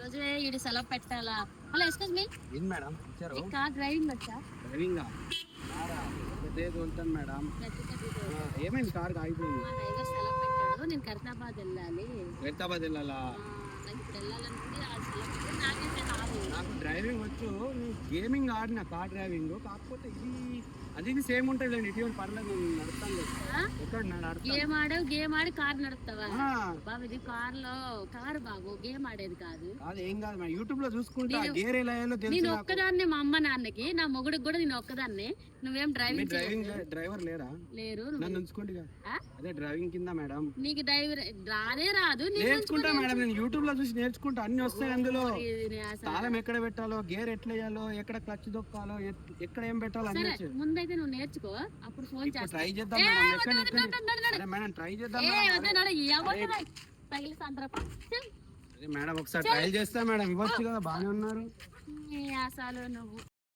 రోజు ఈడు సెలవు పెట్టాలా? Hello excuse me. ఏం మేడం? ఇచ్చారు కార్ డ్రైవింగ్ వచ్చా? డ్రైవింగ్? తోలుతాను మేడం. ఏమైంది? కార్ ఆగిపోయింది. డ్రైవర్ సెలవు పెట్టాడు. నేను కరీతాబాద్ వెళ్ళాలి. హైదరాబాద్ వెళ్ళాలా? నాకు డ్రైవింగ్ వచ్చు. గేమింగ్ ఆడిన కార్ డ్రైవింగ్. కాకపోతే ఇది అది ఇది సేమ్ ఉంటుంది లేండి ఇటీవల పర్లేదు నేను నడుస్తాను ఆ? ఎక్కడ నేను నడుస్తాను గేమ్ ఆడావు గేమ్ ఆడి కార్ నడుపుతావా? ఆ, బాబు ఇది కార్లో కార్ బాబు గేమ్ ఆడేది కాదు. ఏం కాదు మేడం యూట్యూబ్లో చూసుకుంటా నేను- గేర్ ఎలా. ఒక్కదాన్నే మా అమ్మ నాన్నకి నా మొగుడికి కూడా నేను ఒక్కదాన్నే. నువ్వేం డ్రైవింగ్ డ్రైవింగ్ డ్రైవర్ లేరా? లేరు నన్ను ఉంచుకోండి? అదే డ్రైవింగ్ కింద మేడం. నీకు డ్రైవర్ రానే రాదు నేర్చుకుంటా మేడం. నేను యూట్యూబ్లో చూసి నేర్చుకుంటా. అన్ని వస్తాయి అందులో. తాళం ఎక్కడ పెట్టాలో గేర్ ఎట్లా వేయాలో ఎక్కడ క్లచ్ దొక్కాలో ఎక్కడ ఏం పెట్టాలో. ముందైతే నువ్వు నేర్చుకో. అప్పుడు ఫోన్ చేస్తా. ట్రై చేద్దాం మేడం ఒకసారి ట్రై చేస్తా మేడం ఇవ్వచ్చు కదా బాగానే ఉన్నారు. అసలు నువ్వు.